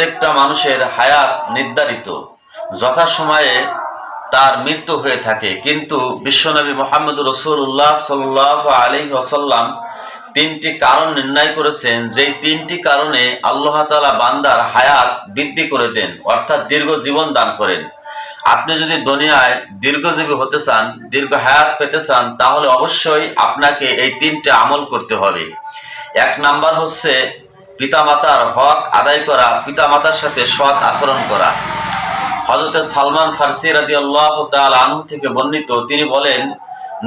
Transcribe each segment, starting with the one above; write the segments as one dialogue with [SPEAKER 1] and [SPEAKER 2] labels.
[SPEAKER 1] প্রত্যেকটা মানুষের হায়াত নির্ধারিত। যথাসময়ে তার মৃত্যু হয়ে থাকে। কিন্তু বিশ্বনবী মোহাম্মদ রসুল্লাহ সাল্লাহ আলী ওসাল্লাম তিনটি কারণ নির্ণয় করেছেন। যেই তিনটি কারণে আল্লাহ তালা বান্দার হায়াত বৃদ্ধি করে দেন, অর্থাৎ দীর্ঘ জীবন দান করেন। আপনি যদি দুনিয়ায় দীর্ঘজীবী হতে চান, দীর্ঘ হায়াত পেতে চান, তাহলে অবশ্যই আপনাকে এই তিনটে আমল করতে হবে। এক নাম্বার হচ্ছে পিতামাতার হক আদায় করা, পিতামাতার সাথে সৎ আচরণ করা। হজরতে সালমান ফার্সি রাজি আল্লাহ আনহু থেকে বর্ণিত, তিনি বলেন,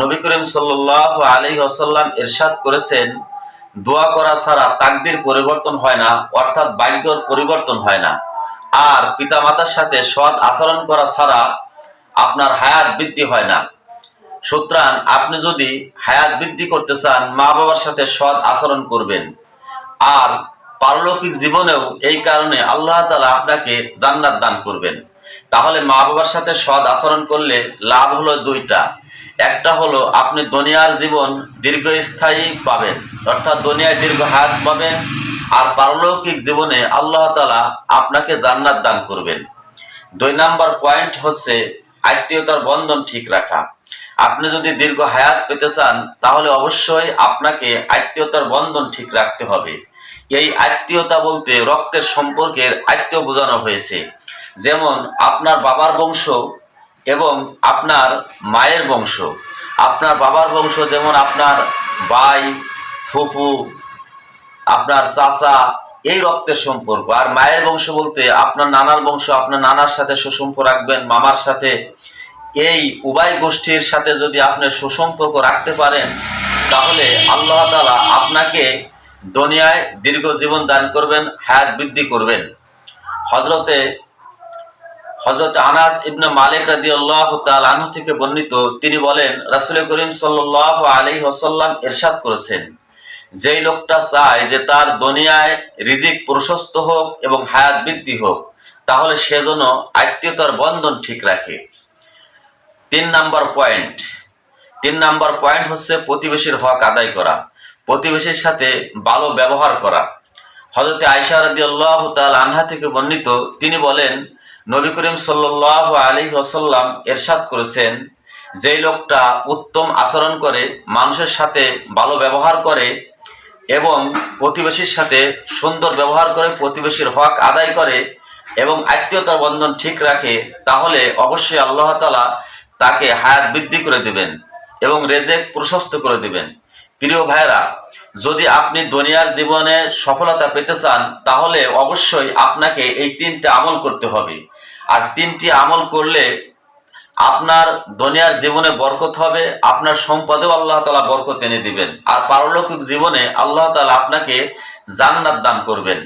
[SPEAKER 1] নবী করিম সাল্লাহ আলী আসাল্লাম এরশাদ করেছেন, দোয়া করা ছাড়া তাকদির পরিবর্তন হয় না, অর্থাৎ ভাগ্যর পরিবর্তন হয় না। আর পিতামাতার সাথে সৎ আচরণ করা ছাড়া আপনার হায়াত বৃদ্ধি হয় না। সুতরাং আপনি যদি হায়াত বৃদ্ধি করতে চান মা বাবার সাথে সৎ আচরণ করবেন। আর পারলৌকিক জীবনেও এই কারণে আল্লাহ তালা আপনাকে জান্নাত দান করবেন। তাহলে মা বাবার সাথে সৎ আচরণ করলে লাভ হলো দুইটা। একটা হলো আপনি দুনিয়ার জীবন দীর্ঘস্থায়ী পাবেন, অর্থাৎ দুনিয়ায় দীর্ঘ হায়াত পাবেন, আর পারলৌকিক জীবনে আল্লাহ তালা আপনাকে জান্নাত দান করবেন। দুই নাম্বার পয়েন্ট হচ্ছে আত্মীয়তার বন্ধন ঠিক রাখা। আপনি যদি দীর্ঘ হায়াত পেতে চান, তাহলে অবশ্যই আপনাকে আত্মীয়তার বন্ধন ঠিক রাখতে হবে। এই আত্মীয়তা বলতে রক্তের সম্পর্কের আত্মীয় বোঝানো হয়েছে। যেমন আপনার বাবার বংশ এবং আপনার মায়ের বংশ। আপনার বাবার বংশ যেমন আপনার ভাই, ফুফু, আপনার চাচা, এই রক্তের সম্পর্ক। আর মায়ের বংশ বলতে আপনার নানার বংশ, আপনার নানার সাথে সুসম্পর্ক রাখবেন, মামার সাথে। এই উভয় গোষ্ঠীর সাথে যদি আপনি সুসম্পর্ক রাখতে পারেন, তাহলে আল্লাহ তালা আপনাকে দুনিয়ায় দীর্ঘ জীবন দান করবেন, হায়াত বৃদ্ধি করবেন। হজরতে হজরত আনাস ইবনে মালিক রাদি আল্লাহ আনহু থেকে বর্ণিত, তিনি বলেন, রাসুল করিম সাল্লাহ আলী ওসাল্লাম এরশাদ করেছেন, যেই লোকটা চায় যে তার দুনিয়ায় রিজিক প্রশস্ত হোক এবং হায়াত বৃদ্ধি হোক, তাহলে সে যেন আত্মীয়তার বন্ধন ঠিক রাখে। তিন নাম্বার পয়েন্ট, তিন নাম্বার পয়েন্ট হচ্ছে প্রতিবেশীর হক আদায় করা। প্রতিবেশীর সাথে ভালো ব্যবহার করা। হজরতে আয়সা রাদি আল্লাহ আনহা থেকে বর্ণিত, তিনি বলেন, নবী করিম সাল্লাহ আলী ওসাল্লাম এরশাদ করেছেন, যেই লোকটা উত্তম আচরণ করে, মানুষের সাথে ভালো ব্যবহার করে এবং প্রতিবেশীর সাথে সুন্দর ব্যবহার করে, প্রতিবেশীর হক আদায় করে এবং আত্মীয়তার বন্ধন ঠিক রাখে, তাহলে অবশ্যই আল্লাহ তালা তাকে হায়াত বৃদ্ধি করে দেবেন এবং রেজেক প্রশস্ত করে দেবেন। প্রিয় ভাইরা যদি আপনি দুনিয়ার জীবনে সফলতা পেতে চান, তাহলে অবশ্যই আপনাকে এই তিনটা আমল করতে হবে। আর তিনটি আমল করলে আপনার দুনিয়ার জীবনে বরকত হবে, আপনার সম্পদেও আল্লাহ তালা বরকত এনে দিবেন। আর পারলৌকিক জীবনে আল্লাহ তালা আপনাকে জান্নাত দান করবেন।